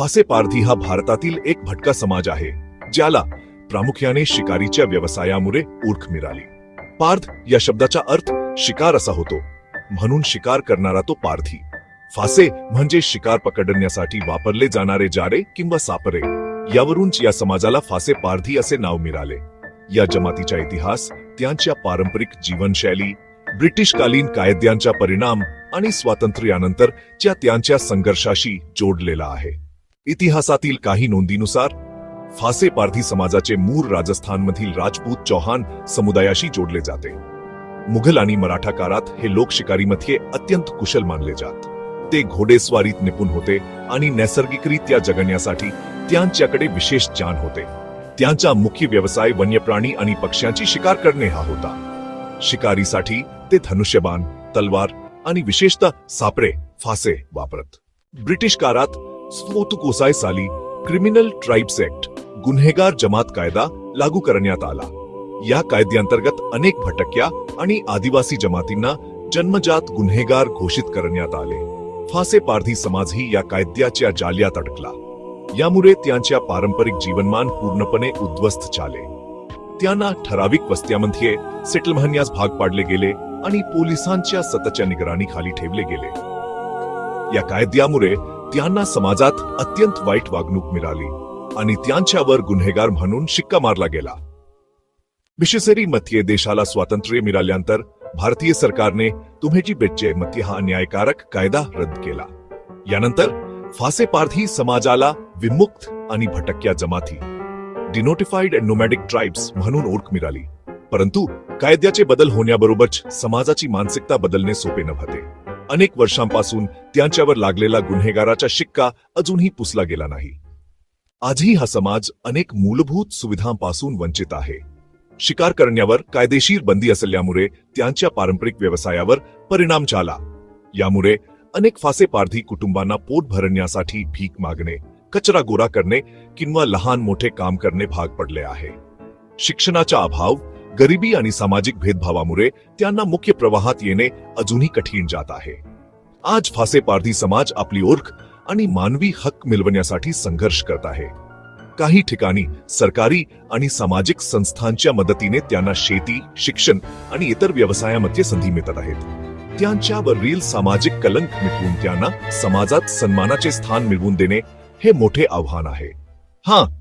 फासे पारधी हा भारतातील एक भटका समाज आहे ज्याला प्रामुख्याने शिकारीच्या व्यवसायामुळे ओळख मिळाली. पार्थ या शब्दाचा अर्थ शिकार असा होतो म्हणून शिकार करणारा तो पारधी. फासे म्हणजे शिकार पकडण्यासाठी वापरले जाणारे जारे किंवा सापरे. यावरूनच या समाजाला फासे पारधी असे नाव मिळाले. या जमातीचा इतिहास त्यांच्या पारंपरिक जीवनशैली ब्रिटिशकालीन कायद्यांचा परिणाम आणि स्वातंत्र्यानंतरच्या त्यांच्या संघर्षाशी जोडलेला आहे. इतिहासातील काही नोंदीनुसार फासे पारधी समाजाचे मूळ राजस्थानमधील राजपूत चौहान समुदायाशी जोडले जाते. मुघल आणि मराठा काळात हे लोक शिकारीमध्ये अत्यंत कुशल मानले जात. ते घोडेस्वारीत निपुण होते आणि नैसर्गिकरित्या जगण्यासाठी त्यांच्याकडे विशेष जाण होते. त्यांचा मुख्य व्यवसाय वन्यप्राणी आणि पक्ष्यांची शिकार करणे हा होता. शिकारीसाठी ते धनुष्यबाण तलवार आणि विशेषतः सापळे फासे वापरत. ब्रिटिश काळात स्वतुकोसाय साली क्रिमिनल ट्राईब्स ऍक्ट गुन्हेगार जमात कायदा लागू करण्यात आला. या कायद्यांतर्गत अनेक भटक्या आणि आदिवासी जमातींना जन्मजात गुन्हेगार घोषित करण्यात आले. फासे पारधी समाजही या कायद्याच्या जाल्यात अडकला. यामुळे त्यांच्या पारंपरिक जीवनमान पूर्णपणे उद्ध्वस्त झाले. त्यांना ठराविक वस्त्यामध्ये सेटल म्हणण्यास भाग पाडले गेले आणि पोलिसांच्या सततच्या निगराणीखाली ठेवले गेले. या कायद्यामुळे त्यांना समाजात अत्यंत वाईट वागणूक मिळाली आणि त्यांच्यावर गुन्हेगार म्हणून शिक्का मारला गेला. विशेषरी मध्ये देशाला स्वातंत्र्य मिळाल्यानंतर भारतीय सरकारने तुम्हेची बेच्चे मती हा अन्यायकारक कायदा रद्द केला. यानंतर फासे पारधी समाजाला विमुक्त आणि भटक्या जमाती डिनोटिफाईड अँड नोमॅडिक ट्राईब्स म्हणून ओळख मिळाली. परंतु कायद्याचे बदल होण्याबरोबरच समाजाची मानसिकता बदलणे सोपे नव्हते. अनेक वर्षांपासून त्यांच्यावर लागलेला गुन्हेगाराचा शिक्का अजूनही पुसला गेला नाही. आजही हा समाज अनेक मूलभूत सुविधांपासून वंचित आहे. शिकार करण्यावर कायदेशीर बंदी असल्यामुळे त्यांच्या पारंपरिक व्यवसायावर परिणाम झाला. यामुळे अनेक फासे पारधी कुटुंबांना पोट भरण्यासाठी भीक मागणे कचरा गोळा करणे किंवा लहान मोठे काम करणे भाग पडले आहे. शिक्षणाचा अभाव गरिबी आणि सामाजिक भेदभावामुळे त्यांना मुख्य प्रवाहात येणे अजूनही कठीण जात आहे. आज फासे पारधी समाज आपली ओळख आणि मानवी हक्क मिळवण्यासाठी संघर्ष करत आहे. काही ठिकाणी सरकारी आणि सामाजिक संस्थांच्या मदतीने त्यांना शेती शिक्षण आणि इतर व्यवसायामध्ये संधी मिळत आहेत. त्यांच्यावरील सामाजिक कलंक मिटवून त्यांना समाजात सन्मानाचे स्थान मिळवून देणे हे मोठे आव्हान आहे. हा